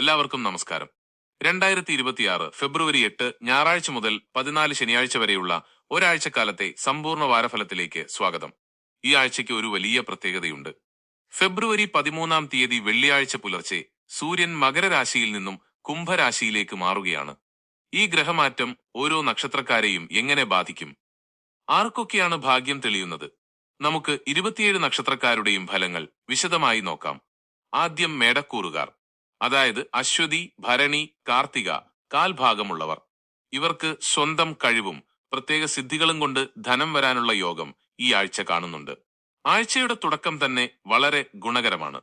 എല്ലാവർക്കും നമസ്കാരം. രണ്ടായിരത്തി ഇരുപത്തിയാറ് ഫെബ്രുവരി എട്ട് ഞായറാഴ്ച മുതൽ പതിനാല് ശനിയാഴ്ച വരെയുള്ള ഒരാഴ്ചക്കാലത്തെ സമ്പൂർണ വാരഫലത്തിലേക്ക് സ്വാഗതം. ഈ ആഴ്ചയ്ക്ക് ഒരു വലിയ പ്രത്യേകതയുണ്ട്. ഫെബ്രുവരി പതിമൂന്നാം തീയതി വെള്ളിയാഴ്ച പുലർച്ചെ സൂര്യൻ മകരരാശിയിൽ നിന്നും കുംഭരാശിയിലേക്ക് മാറുകയാണ്. ഈ ഗ്രഹമാറ്റം ഓരോ നക്ഷത്രക്കാരെയും എങ്ങനെ ബാധിക്കും? ആർക്കൊക്കെയാണ് ഭാഗ്യം തെളിയുന്നത്? നമുക്ക് ഇരുപത്തിയേഴ് നക്ഷത്രക്കാരുടെയും ഫലങ്ങൾ വിശദമായി നോക്കാം. ആദ്യം മേടക്കൂറുകാർ. അതായത് അശ്വതി ഭരണി കാർത്തിക കാൽഭാഗമുള്ളവർ. ഇവർക്ക് സ്വന്തം കഴിവും പ്രത്യേക സിദ്ധികളും കൊണ്ട് ധനം വരാനുള്ള യോഗം ഈ ആഴ്ച കാണുന്നുണ്ട്. ആഴ്ചയുടെ തുടക്കം തന്നെ വളരെ ഗുണകരമാണ്.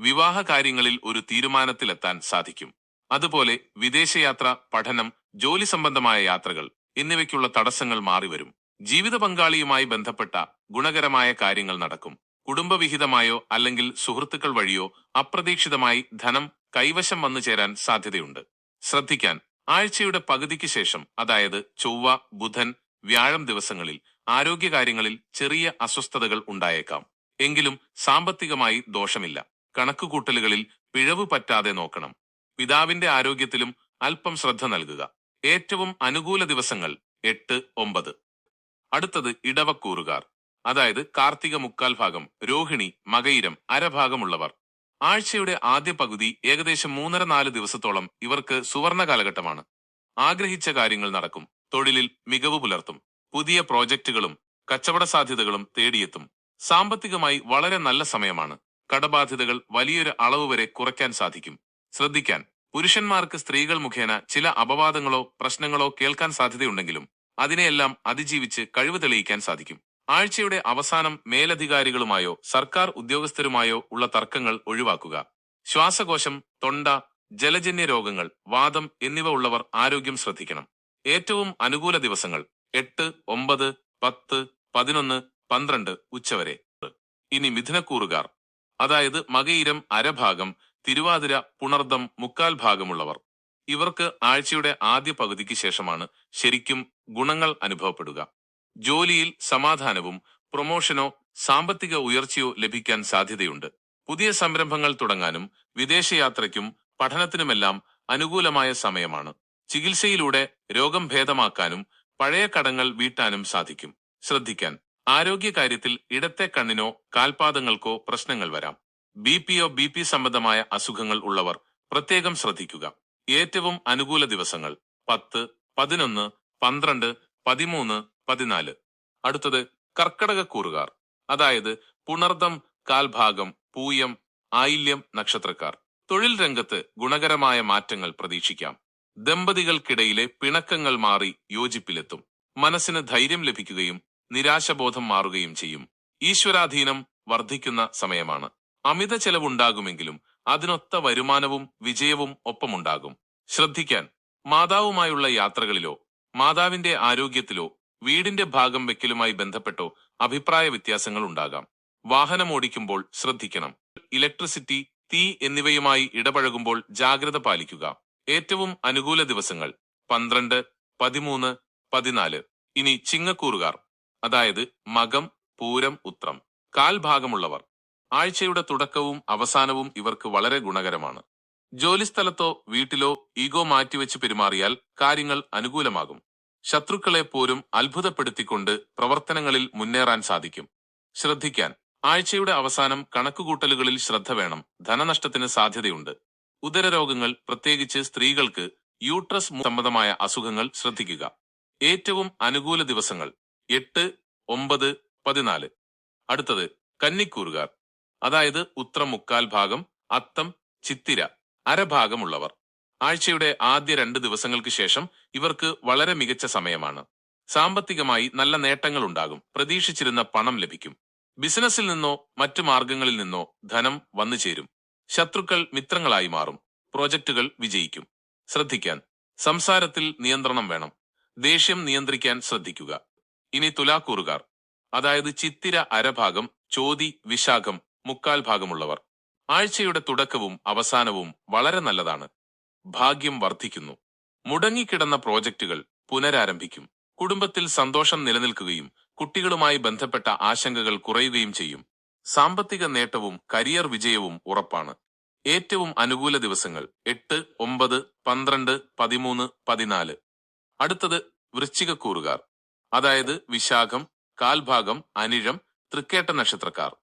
വിവാഹ കാര്യങ്ങളിൽ ഒരു തീരുമാനത്തിലെത്താൻ സാധിക്കും. അതുപോലെ വിദേശയാത്ര പഠനം ജോലി സംബന്ധമായ യാത്രകൾ എന്നിവയ്ക്കുള്ള തടസ്സങ്ങൾ മാറിവരും. ജീവിത പങ്കാളിയുമായി ബന്ധപ്പെട്ട ഗുണകരമായ കാര്യങ്ങൾ നടക്കും. കുടുംബവിഹിതമായോ അല്ലെങ്കിൽ സുഹൃത്തുക്കൾ വഴിയോ അപ്രതീക്ഷിതമായി ധനം കൈവശം വന്നു ചേരാൻ സാധ്യതയുണ്ട്. ശ്രദ്ധിക്കാൻ. ആഴ്ചയുടെ പകുതിക്ക് ശേഷം അതായത് ചൊവ്വ ബുധൻ വ്യാഴം ദിവസങ്ങളിൽ ആരോഗ്യകാര്യങ്ങളിൽ ചെറിയ അസ്വസ്ഥതകൾ ഉണ്ടായേക്കാം. എങ്കിലും സാമ്പത്തികമായി ദോഷമില്ല. കണക്കുകൂട്ടലുകളിൽ പിഴവ് പറ്റാതെ നോക്കണം. പിതാവിന്റെ ആരോഗ്യത്തിലും അല്പം ശ്രദ്ധ നൽകുക. ഏറ്റവും അനുകൂല ദിവസങ്ങൾ എട്ട് ഒമ്പത്. അടുത്തത് ഇടവക്കൂറുകാർ അതായത് കാർത്തിക മുക്കാൽ ഭാഗം രോഹിണി മകയിരം അരഭാഗമുള്ളവർ. ആഴ്ചയുടെ ആദ്യ പകുതി ഏകദേശം മൂന്നര നാല് ദിവസത്തോളം ഇവർക്ക് സുവർണ കാലഘട്ടമാണ്. ആഗ്രഹിച്ച കാര്യങ്ങൾ നടക്കും. തൊഴിലിൽ മികവ് പുലർത്തും. പുതിയ പ്രോജക്റ്റുകളും കച്ചവട സാധ്യതകളും തേടിയെത്തും. സാമ്പത്തികമായി വളരെ നല്ല സമയമാണ്. കടബാധ്യതകൾ വലിയൊരു അളവ് വരെ കുറയ്ക്കാൻ സാധിക്കും. ശ്രദ്ധിക്കാൻ. പുരുഷന്മാർക്ക് സ്ത്രീകൾ മുഖേന ചില അപവാദങ്ങളോ പ്രശ്നങ്ങളോ കേൾക്കാൻ സാധ്യതയുണ്ടെങ്കിലും അതിനെയെല്ലാം അതിജീവിച്ച് കഴിവ് തെളിയിക്കാൻ സാധിക്കും. ആഴ്ചയുടെ അവസാനം മേലധികാരികളുമായോ സർക്കാർ ഉദ്യോഗസ്ഥരുമായോ ഉള്ള തർക്കങ്ങൾ ഒഴിവാക്കുക. ശ്വാസകോശം തൊണ്ട ജലജന്യ രോഗങ്ങൾ വാദം എന്നിവ ഉള്ളവർ ആരോഗ്യം ശ്രദ്ധിക്കണം. ഏറ്റവും അനുകൂല ദിവസങ്ങൾ എട്ട് ഒമ്പത് പത്ത് പതിനൊന്ന് പന്ത്രണ്ട് ഉച്ചവരെ. ഇനി മിഥുനക്കൂറുകാർ അതായത് മകയിരം അരഭാഗം തിരുവാതിര പുണർദം മുക്കാൽ ഭാഗമുള്ളവർ. ഇവർക്ക് ആഴ്ചയുടെ ആദ്യ പകുതിക്ക് ശേഷമാണ് ശരിക്കും ഗുണങ്ങൾ അനുഭവപ്പെടുക. ജോലിയിൽ സമാധാനവും പ്രൊമോഷനോ സാമ്പത്തിക ഉയർച്ചയോ ലഭിക്കാൻ സാധ്യതയുണ്ട്. പുതിയ സംരംഭങ്ങൾ തുടങ്ങാനും വിദേശയാത്രയ്ക്കും പഠനത്തിനുമെല്ലാം അനുകൂലമായ സമയമാണ്. ചികിത്സയിലൂടെ രോഗം ഭേദമാക്കാനും പഴയ കടങ്ങൾ വീട്ടാനും സാധിക്കും. ശ്രദ്ധിക്കാൻ. ആരോഗ്യകാര്യത്തിൽ ഇടത്തെ കണ്ണിനോ കാൽപാദങ്ങൾക്കോ പ്രശ്നങ്ങൾ വരാം. ബി പിയോ ബി പി സംബന്ധമായ അസുഖങ്ങൾ ഉള്ളവർ പ്രത്യേകം ശ്രദ്ധിക്കുക. ഏറ്റവും അനുകൂല ദിവസങ്ങൾ പത്ത് പതിനൊന്ന് പന്ത്രണ്ട് പതിമൂന്ന് പതിനാല്. അടുത്തത് കർക്കടക കൂറുകാർ അതായത് പുണർദം കാൽഭാഗം പൂയം ആയില്യം നക്ഷത്രക്കാർ. തൊഴിൽ രംഗത്ത് ഗുണകരമായ മാറ്റങ്ങൾ പ്രതീക്ഷിക്കാം. ദമ്പതികൾക്കിടയിലെ പിണക്കങ്ങൾ മാറി യോജിപ്പിലെത്തും. മനസ്സിന് ധൈര്യം ലഭിക്കുകയും നിരാശബോധം മാറുകയും ചെയ്യും. ഈശ്വരാധീനം വർദ്ധിക്കുന്ന സമയമാണ്. അമിത ചെലവുണ്ടാകുമെങ്കിലും അതിനൊത്ത വരുമാനവും വിജയവും ഒപ്പമുണ്ടാകും. ശ്രദ്ധിക്കാൻ മാതാവുമായുള്ള യാത്രകളിലോ മാതാവിന്റെ ആരോഗ്യത്തിലോ വീടിന്റെ ഭാഗം വെക്കലുമായി ബന്ധപ്പെട്ടോ അഭിപ്രായ വ്യത്യാസങ്ങൾ ഉണ്ടാകാം. വാഹനം ഓടിക്കുമ്പോൾ ശ്രദ്ധിക്കണം. ഇലക്ട്രിസിറ്റി തീ എന്നിവയുമായി ഇടപഴകുമ്പോൾ ജാഗ്രത പാലിക്കുക. ഏറ്റവും അനുകൂല ദിവസങ്ങൾ പന്ത്രണ്ട് പതിമൂന്ന് പതിനാല്. ഇനി ചിങ്ങക്കൂറുകാർ അതായത് മകം പൂരം ഉത്രം. കാൽഭാഗമുള്ളവർ ആഴ്ചയുടെ തുടക്കവും അവസാനവും ഇവർക്ക് വളരെ ഗുണകരമാണ്. ജോലിസ്ഥലത്തോ വീട്ടിലോ ഈഗോ മാറ്റിവെച്ച് പെരുമാറിയാൽ കാര്യങ്ങൾ അനുകൂലമാകും. ശത്രുക്കളെ പോലും അത്ഭുതപ്പെടുത്തിക്കൊണ്ട് പ്രവർത്തനങ്ങളിൽ മുന്നേറാൻ സാധിക്കും. ശ്രദ്ധിക്കാൻ. ആഴ്ചയുടെ അവസാനം കണക്കുകൂട്ടലുകളിൽ ശ്രദ്ധ വേണം. ധനനഷ്ടത്തിന് സാധ്യതയുണ്ട്. ഉദരരോഗങ്ങൾ പ്രത്യേകിച്ച് സ്ത്രീകൾക്ക് യൂട്രസ് സംബന്ധമായ അസുഖങ്ങൾ ശ്രദ്ധിക്കുക. ഏറ്റവും അനുകൂല ദിവസങ്ങൾ എട്ട് ഒമ്പത് പതിനാല്. അടുത്തത് കന്നിക്കൂറുകാർ. അതായത് ഉത്രം മുക്കാൽ ഭാഗം അത്തം ചിത്തിര അരഭാഗമുള്ളവർ. ആഴ്ചയുടെ ആദ്യ രണ്ട് ദിവസങ്ങൾക്ക് ശേഷം ഇവർക്ക് വളരെ മികച്ച സമയമാണ്. സാമ്പത്തികമായി നല്ല നേട്ടങ്ങൾ ഉണ്ടാകും പ്രതീക്ഷിച്ചിരുന്ന പണം ലഭിക്കും. ബിസിനസ്സിൽ നിന്നോ മറ്റു മാർഗങ്ങളിൽ നിന്നോ ധനം വന്നു ചേരും. ശത്രുക്കൾ മിത്രങ്ങളായി മാറും. പ്രോജക്റ്റുകൾ വിജയിക്കും. ശ്രദ്ധിക്കാൻ. സംസാരത്തിൽ നിയന്ത്രണം വേണം. ദേഷ്യം നിയന്ത്രിക്കാൻ ശ്രദ്ധിക്കുക. ഇനി തുലാക്കൂറുകാർ അതായത് ചിത്തിര അരഭാഗം ചോതി വിശാഖം മുക്കാൽ ഭാഗമുള്ളവർ. ആഴ്ചയുടെ തുടക്കവും അവസാനവും വളരെ നല്ലതാണ്. ഭാഗ്യം വർദ്ധിക്കുന്നു. മുടങ്ങിക്കിടന്ന പ്രോജക്റ്റുകൾ പുനരാരംഭിക്കും. കുടുംബത്തിൽ സന്തോഷം നിലനിൽക്കുകയും കുട്ടികളുമായി ബന്ധപ്പെട്ട ആശങ്കകൾ കുറയുകയും ചെയ്യും. സാമ്പത്തിക നേട്ടവും കരിയർ വിജയവും ഉറപ്പാണ്. ഏറ്റവും അനുകൂല ദിവസങ്ങൾ എട്ട് ഒമ്പത് പന്ത്രണ്ട് പതിമൂന്ന് പതിനാല്. അടുത്തത് വൃശ്ചികക്കൂറുകാർ. അതായത് വിശാഖം കാൽഭാഗം അനിഴം തൃക്കേട്ട നക്ഷത്രക്കാർ.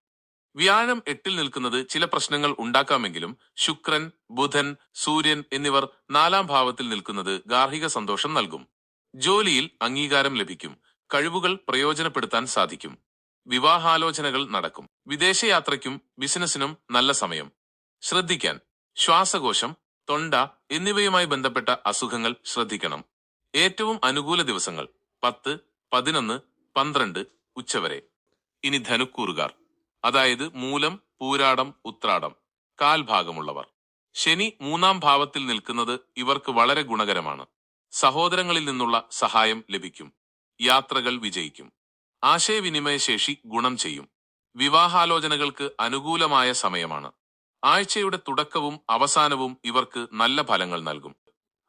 വ്യാഴം എട്ടിൽ നിൽക്കുന്നത് ചില പ്രശ്നങ്ങൾ ഉണ്ടാക്കാമെങ്കിലും ശുക്രൻ ബുധൻ സൂര്യൻ എന്നിവർ നാലാം ഭാവത്തിൽ നിൽക്കുന്നത് ഗാർഹിക സന്തോഷം നൽകും. ജോലിയിൽ അംഗീകാരം ലഭിക്കും. കഴിവുകൾ പ്രയോജനപ്പെടുത്താൻ സാധിക്കും. വിവാഹാലോചനകൾ നടക്കും. വിദേശയാത്രയ്ക്കും ബിസിനസിനും നല്ല സമയം. ശ്രദ്ധിക്കാൻ. ശ്വാസകോശം തൊണ്ട എന്നിവയുമായി ബന്ധപ്പെട്ട അസുഖങ്ങൾ ശ്രദ്ധിക്കണം. ഏറ്റവും അനുകൂല ദിവസങ്ങൾ പത്ത് പതിനൊന്ന് പന്ത്രണ്ട് ഉച്ചവരെ. ഇനി ധനുക്കൂറുകാർ. അതായത് മൂലം പൂരാടം ഉത്രാടം കാൽഭാഗമുള്ളവർ ശനി മൂന്നാം ഭാവത്തിൽ നിൽക്കുന്നത് ഇവർക്ക് വളരെ ഗുണകരമാണ്. സഹോദരങ്ങളിൽ നിന്നുള്ള സഹായം ലഭിക്കും. യാത്രകൾ വിജയിക്കും. ആശയവിനിമയശേഷി ഗുണം ചെയ്യും. വിവാഹാലോചനകൾക്ക് അനുകൂലമായ സമയമാണ്. ആഴ്ചയുടെ തുടക്കവും അവസാനവും ഇവർക്ക് നല്ല ഫലങ്ങൾ നൽകും.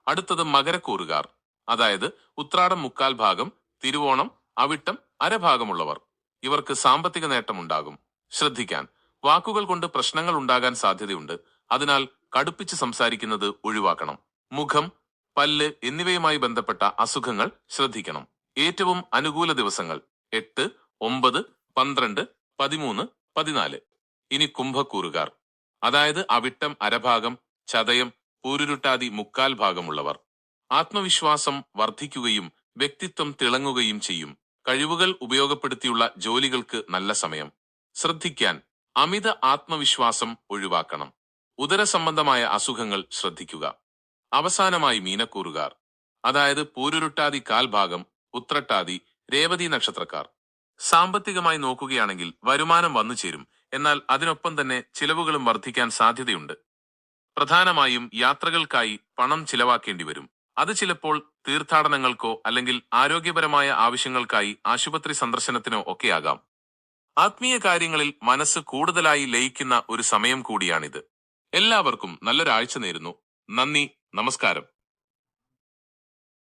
അടുത്തത് മകരക്കൂറുകാർ അതായത് ഉത്രാടം മുക്കാൽ ഭാഗം തിരുവോണം അവിട്ടം അരഭാഗമുള്ളവർ. ഇവർക്ക് സാമ്പത്തിക നേട്ടമുണ്ടാകും. ശ്രദ്ധിക്കാൻ. വാക്കുകൾ കൊണ്ട് പ്രശ്നങ്ങൾ ഉണ്ടാകാൻ സാധ്യതയുണ്ട്. അതിനാൽ കടുപ്പിച്ച് സംസാരിക്കുന്നത് ഒഴിവാക്കണം. മുഖം പല്ല് എന്നിവയുമായി ബന്ധപ്പെട്ട അസുഖങ്ങൾ ശ്രദ്ധിക്കണം. ഏറ്റവും അനുകൂല ദിവസങ്ങൾ എട്ട് ഒമ്പത് പന്ത്രണ്ട് പതിമൂന്ന് പതിനാല്. ഇനി കുംഭക്കൂറുകാർ. അതായത് അവിട്ടം അരഭാഗം ചതയം പൂരുരുട്ടാതി മുക്കാൽ ഭാഗമുള്ളവർ. ആത്മവിശ്വാസം വർദ്ധിക്കുകയും വ്യക്തിത്വം തിളങ്ങുകയും ചെയ്യും. കഴിവുകൾ ഉപയോഗപ്പെടുത്തിയുള്ള ജോലികൾക്ക് നല്ല സമയം. ശ്രദ്ധിക്കാൻ അമിത ആത്മവിശ്വാസം ഒഴിവാക്കണം. ഉദര സംബന്ധമായ അസുഖങ്ങൾ ശ്രദ്ധിക്കുക. അവസാനമായി മീനക്കൂറുകാർ അതായത് പൂരുരുട്ടാതി കാൽഭാഗം ഉത്രട്ടാതി രേവതി നക്ഷത്രക്കാർ. സാമ്പത്തികമായി നോക്കുകയാണെങ്കിൽ വരുമാനം വന്നു ചേരും എന്നാൽ അതിനൊപ്പം തന്നെ ചിലവുകളും വർദ്ധിക്കാൻ സാധ്യതയുണ്ട്. പ്രധാനമായും യാത്രകൾക്കായി പണം ചിലവാക്കേണ്ടി വരും. അത് ചിലപ്പോൾ തീർത്ഥാടനങ്ങൾക്കോ അല്ലെങ്കിൽ ആരോഗ്യപരമായ ആവശ്യങ്ങൾക്കായി ആശുപത്രി സന്ദർശനത്തിനോ ഒക്കെയാകാം. ആത്മീയ കാര്യങ്ങളിൽ മനസ്സ് കൂടുതലായി ലയിക്കുന്ന ഒരു സമയം കൂടിയാണിത്. എല്ലാവർക്കും നല്ലൊരാഴ്ച നേരുന്നു. നന്ദി നമസ്കാരം.